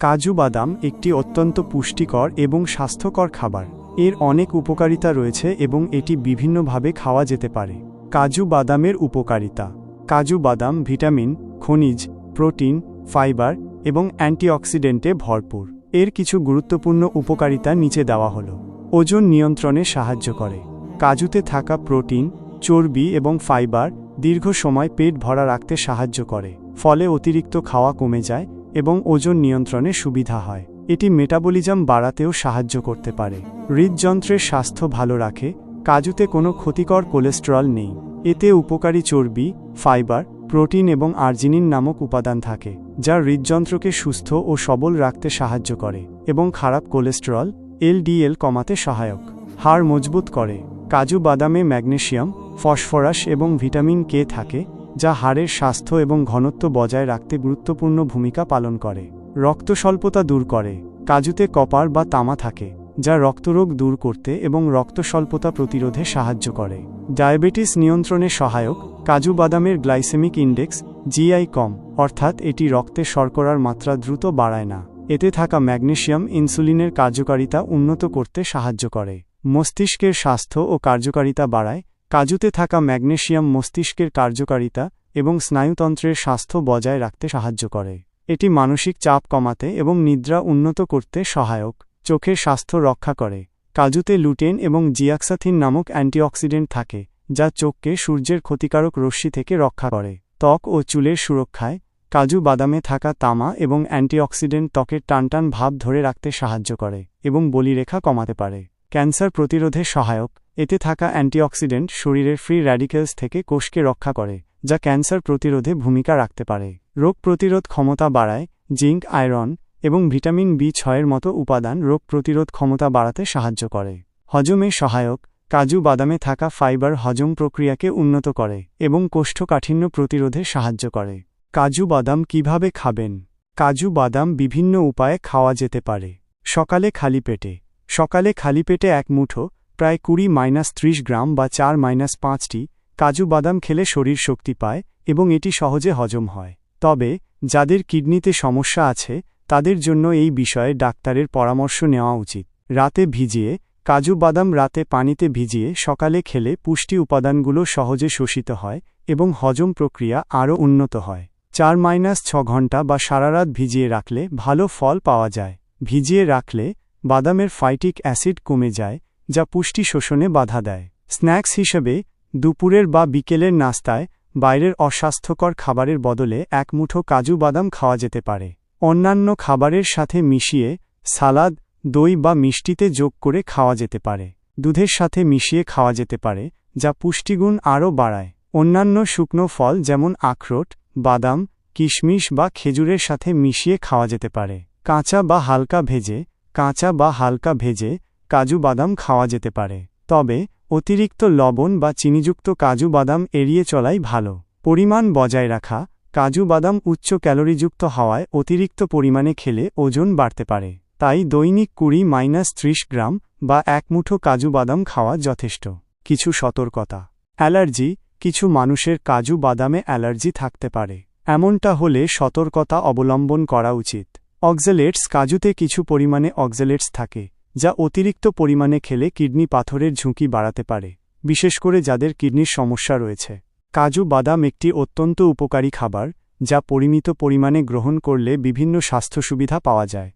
কাজু বাদাম একটি অত্যন্ত পুষ্টিকর এবং স্বাস্থ্যকর খাবার। এর অনেক উপকারিতা রয়েছে এবং এটি বিভিন্নভাবে খাওয়া যেতে পারে। কাজু বাদামের উপকারিতা। কাজু বাদাম ভিটামিন, খনিজ, প্রোটিন, ফাইবার এবং অ্যান্টিঅক্সিডেন্টে ভরপুর। এর কিছু গুরুত্বপূর্ণ উপকারিতা নিচে দেওয়া হল। ওজন নিয়ন্ত্রণে সাহায্য করে। কাজুতে থাকা প্রোটিন, চর্বি এবং ফাইবার দীর্ঘ সময় পেট ভরা রাখতে সাহায্য করে। ফলে অতিরিক্ত খাওয়া কমে যায় এবং ওজন নিয়ন্ত্রণে সুবিধা হয়। এটি মেটাবলিজম বাড়াতেও সাহায্য করতে পারে। হৃদযন্ত্রের স্বাস্থ্য ভালো রাখে, কাজুতে কোনো ক্ষতিকর কোলেস্টেরল নেই। এতে উপকারী চর্বি, ফাইবার, প্রোটিন এবং আর্জিনিন নামক উপাদান থাকে, যা হৃদযন্ত্রকে সুস্থ ও সবল রাখতে সাহায্য করে এবং খারাপ কোলেস্টেরল, এলডিএল কমাতে সহায়ক। হাড় মজবুত করে, কাজু বাদামে ম্যাগনেশিয়াম ফসফরাস এবং ভিটামিন কে থাকে যা হাড়ের স্বাস্থ্য এবং ঘনত্ব বজায় রাখতে গুরুত্বপূর্ণ ভূমিকা পালন করে। রক্ত স্বল্পতা দূর করে। কাজুতে কপার বা তামা থাকে, যা রক্তরোগ দূর করতে এবং রক্ত স্বল্পতা প্রতিরোধে সাহায্য করে। ডায়াবেটিস নিয়ন্ত্রণে সহায়ক, কাজু বাদামের গ্লাইসেমিক ইন্ডেক্স জিআই কম, অর্থাৎ এটি রক্তে শর্করার মাত্রা দ্রুত বাড়ায় না। এতে থাকা ম্যাগনেশিয়াম, ইনসুলিনের কার্যকারিতা উন্নত করতে সাহায্য করে। মস্তিষ্কের স্বাস্থ্য ও কার্যকারিতা বাড়ায় কাজুতে থাকা ম্যাগনেশিয়াম মস্তিষ্কের কার্যকারিতা এবং স্নায়ুতন্ত্রের স্বাস্থ্য বজায় রাখতে সাহায্য করে। এটি মানসিক চাপ কমাতে এবং নিদ্রা উন্নত করতে সহায়ক, চোখের স্বাস্থ্য রক্ষা করে। কাজুতে লুটেন এবং জিয়াক্সাথিন নামক অ্যান্টিঅক্সিডেন্ট থাকে, যা চোখকে সূর্যের ক্ষতিকারক রশ্মি থেকে রক্ষা করে। ত্বক ও চুলের সুরক্ষায়, কাজু বাদামে থাকা তামা এবং অ্যান্টিঅক্সিডেন্ট ত্বকের টানটান ভাব ধরে রাখতে সাহায্য করে এবং বলিরেখা কমাতে পারে। ক্যান্সার প্রতিরোধে সহায়ক এতে থাকা অ্যান্টিঅক্সিডেন্ট শরীরের ফ্রি র্যাডিক্যালস থেকে কোষকে রক্ষা করে, যা ক্যান্সার প্রতিরোধে ভূমিকা রাখতে পারে। রোগ প্রতিরোধ ক্ষমতা বাড়ায়, জিঙ্ক, আয়রন এবং ভিটামিন বি ছয়ের মতো উপাদান রোগ প্রতিরোধ ক্ষমতা বাড়াতে সাহায্য করে। হজমে সহায়ক, কাজু বাদামে থাকা ফাইবার হজম প্রক্রিয়াকে উন্নত করে এবং কোষ্ঠকাঠিন্য প্রতিরোধে সাহায্য করে। কাজু বাদাম কীভাবে খাবেন? কাজু বাদাম বিভিন্ন উপায়ে খাওয়া যেতে পারে। সকালে খালি পেটে। সকালে খালি পেটে এক মুঠো প্রায় কুড়ি মাইনাস ত্রিশ গ্রাম বা চার মাইনাস পাঁচটি কাজু বাদাম খেলে শরীর শক্তি পায় এবং এটি সহজে হজম হয়। তবে, যাদের কিডনিতে সমস্যা আছে, তাদের জন্য এই বিষয়ে ডাক্তারের পরামর্শ নেওয়া উচিত। রাতে ভিজিয়ে, কাজু বাদাম রাতে পানিতে ভিজিয়ে সকালে খেলে পুষ্টি উপাদানগুলো সহজে শোষিত হয় এবং হজম প্রক্রিয়া আরও উন্নত হয়। চার মাইনাস ছ ঘণ্টা বা সারারাত ভিজিয়ে রাখলে ভালো ফল পাওয়া যায়। ভিজিয়ে রাখলে বাদামের ফাইটিক অ্যাসিড কমে যায় যা পুষ্টি শোষণে বাধা দেয়। স্ন্যাক্স হিসেবে, দুপুরের বা বিকেলের নাস্তায়, বাইরের অস্বাস্থ্যকর খাবারের বদলে এক মুঠো কাজু বাদাম খাওয়া যেতে পারে। অন্যান্য খাবারের সাথে মিশিয়ে, সালাদ, দই বা মিষ্টিতে যোগ করে খাওয়া যেতে পারে। দুধের সাথে মিশিয়ে খাওয়া যেতে পারে, যা পুষ্টিগুণ আরও বাড়ায়। অন্যান্য শুকনো ফল যেমন আখরোট, বাদাম, কিশমিশ বা খেজুরের সাথে মিশিয়ে খাওয়া যেতে পারে। কাঁচা বা হালকা ভেজে, কাঁচা বা হালকা ভেজে কাজু বাদাম খাওয়া যেতে পারে। তবে, অতিরিক্ত লবণ বা চিনিযুক্ত কাজু বাদাম এড়িয়ে চলাই ভালো। পরিমাণ বজায় রাখা, কাজু বাদাম উচ্চ ক্যালোরিযুক্ত হওয়ায় অতিরিক্ত পরিমাণে খেলে ওজন বাড়তে পারে। তাই দৈনিক কুড়ি মাইনাস ত্রিশ গ্রাম বা এক মুঠো কাজু বাদাম খাওয়া যথেষ্ট। কিছু সতর্কতা। অ্যালার্জি। কিছু মানুষের কাজু বাদামে অ্যালার্জি থাকতে পারে। এমনটা হলে সতর্কতা অবলম্বন করা উচিত। অক্সেলেটস। কাজুতে কিছু পরিমাণে অক্সেলেটস থাকে। যা অতিরিক্ত পরিমাণে খেলে কিডনি পাথরের ঝুঁকি বাড়াতে পারে, বিশেষ করে যাদের কিডনির সমস্যা রয়েছে। কাজু বাদাম একটি অত্যন্ত উপকারী খাবার, যা পরিমিত পরিমাণে গ্রহণ করলে বিভিন্ন স্বাস্থ্য সুবিধা পাওয়া যায়।